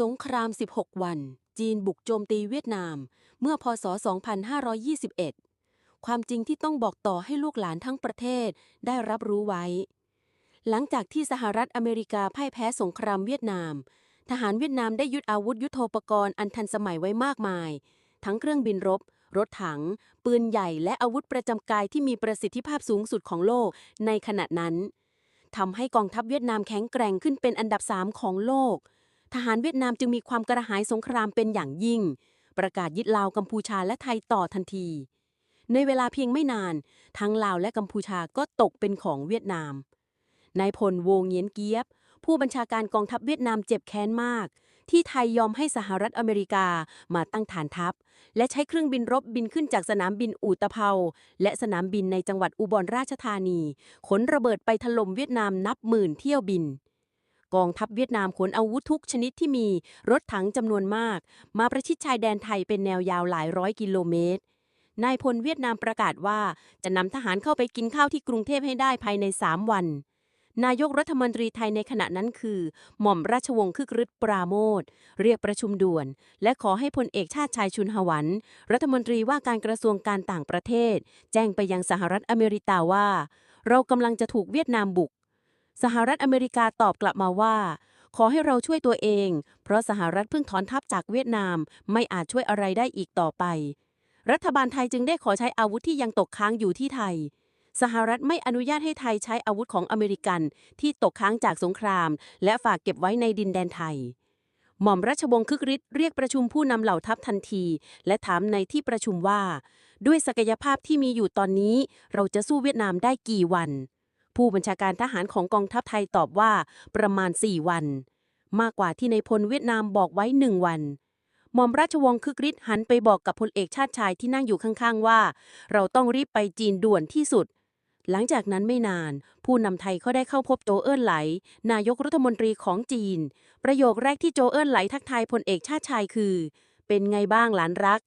สงคราม 16 วัน จีนบุกโจมตีเวียดนาม เมื่อพศ 2521 ความจริงที่ต้องบอกต่อให้ลูกหลานทั้งประเทศได้รับรู้ไว้ หลังจากที่สหรัฐอเมริกาพ่ายแพ้สงครามเวียดนาม ทหารเวียดนามได้ยึดอาวุธยุโทโธปกรณ์อันทันสมัยไว้มากมาย ทั้งเครื่องบินรบ รถถัง ปืนใหญ่และอาวุธประจำกายที่มีประสิทธิภาพสูงสุดของโลกในขณะนั้นทำให้กองทัพเวียดนามแข็งแกร่งขึ้นเป็นอันดับสามของโลก ทหารเวียดนามจึงมีความกระหายสงครามเป็นอย่างยิ่ง ประกาศยึดลาวกัมพูชาและไทยต่อทันที ในเวลาเพียงไม่นาน ทั้งลาวและกัมพูชาก็ตกเป็นของเวียดนาม นายพลโวเงียนเกียบ ผู้บัญชาการกองทัพเวียดนามเจ็บแค้นมาก ที่ไทยยอมให้สหรัฐอเมริกามาตั้งฐานทัพ และใช้เครื่องบินรบบินขึ้นจากสนามบินอู่ตะเภา และสนามบินในจังหวัดอุบลราชธานี ขนระเบิดไปถล่มเวียดนามนับหมื่นเที่ยวบิน กองทัพเวียดนามขนอาวุธทุกชนิดที่มีรถถังจำนวนมาก มาประชิดชายแดนไทยเป็นแนวยาวหลายร้อยกิโลเมตรนายพลเวียดนามประกาศว่าจะนำทหารเข้าไปกินข้าวที่กรุงเทพให้ได้ภายใน 3 วัน นายกรัฐมนตรีไทยในขณะนั้นคือ หม่อมราชวงศ์คึกฤทธิ์ปราโมทเรียกประชุมด่วน และขอให้พลเอกชาติชายชุนหวัน รัฐมนตรีว่าการกระทรวงการต่างประเทศ แจ้งไปยังสหรัฐอเมริกาว่า เรากำลังจะถูกเวียดนามบุก สหรัฐอเมริกาตอบกลับมาว่า ขอให้เราช่วยตัวเอง เพราะสหรัฐเพิ่งถอนทัพจากเวียดนาม ไม่อาจช่วยอะไรได้อีกต่อไป รัฐบาลไทยจึงได้ขอใช้อาวุธที่ยังตกค้างอยู่ที่ไทย สหรัฐไม่อนุญาตให้ไทยใช้อาวุธของอเมริกันที่ตกค้างจากสงคราม และฝากเก็บไว้ในดินแดนไทย หม่อมราชวงศ์คึกฤทธิ์เรียกประชุมผู้นำเหล่าทัพทันที และถามในที่ประชุมว่า ด้วยศักยภาพที่มีอยู่ตอนนี้ เราจะสู้เวียดนามได้กี่วัน ผู้บัญชาการทหารของกองทัพไทยตอบว่าประมาณ 4 วัน มากกว่าที่ในพลเวียดนามบอกไว้หนึ่งวันหม่อมราชวงศ์คึกฤทธิ์หันไปบอกกับพลเอกชาติชายที่นั่งอยู่ข้างๆว่า เราต้องรีบไปจีนด่วนที่สุด หลังจากนั้นไม่นาน ผู้นำไทยก็ได้เข้าพบโจเอิ้นไหล นายกรัฐมนตรีของจีน ประโยคแรกที่โจเอิ้นไหลทักทายพลเอกชาติชายคือ เป็นไงบ้างหลานรัก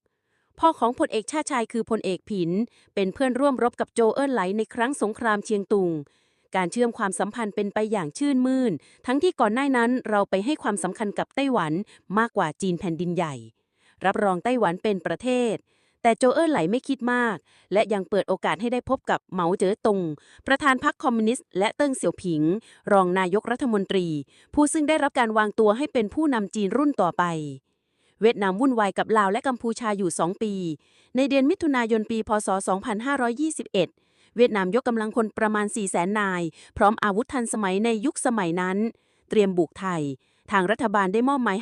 พ่อของพลเอกชาติชายคือพลเอกผิน เป็นเพื่อนร่วมรบกับโจเอิ้นไหลในครั้งสงครามเชียงตุง การเชื่อมความสัมพันธ์เป็นไปอย่างชื่นมื่น ทั้งที่ก่อนหน้านั้นเราไปให้ความสำคัญกับไต้หวันมากกว่าจีนแผ่นดินใหญ่ รับรองไต้หวันเป็นประเทศ แต่โจเอิ้นไหลไม่คิดมาก และยังเปิดโอกาสให้ได้พบกับเหมาเจ๋อตง ประธานพรรคคอมมิวนิสต์และเติ้งเสี่ยวผิง รองนายกรัฐมนตรี ผู้ซึ่งได้รับการวางตัวให้เป็นผู้นำจีนรุ่นต่อไปเวียดนามวุ่นวายกับลาวและกัมพูชาอยู่ 2 ปี ในเดือนมิถุนายนปี พศ 2521 เวียดนามยกกำลังคนประมาณ 400,000นาย พร้อมอาวุธทันสมัยในยุคสมัยนั้น เตรียมบุกไทย ทางรัฐบาลได้มอบหมาย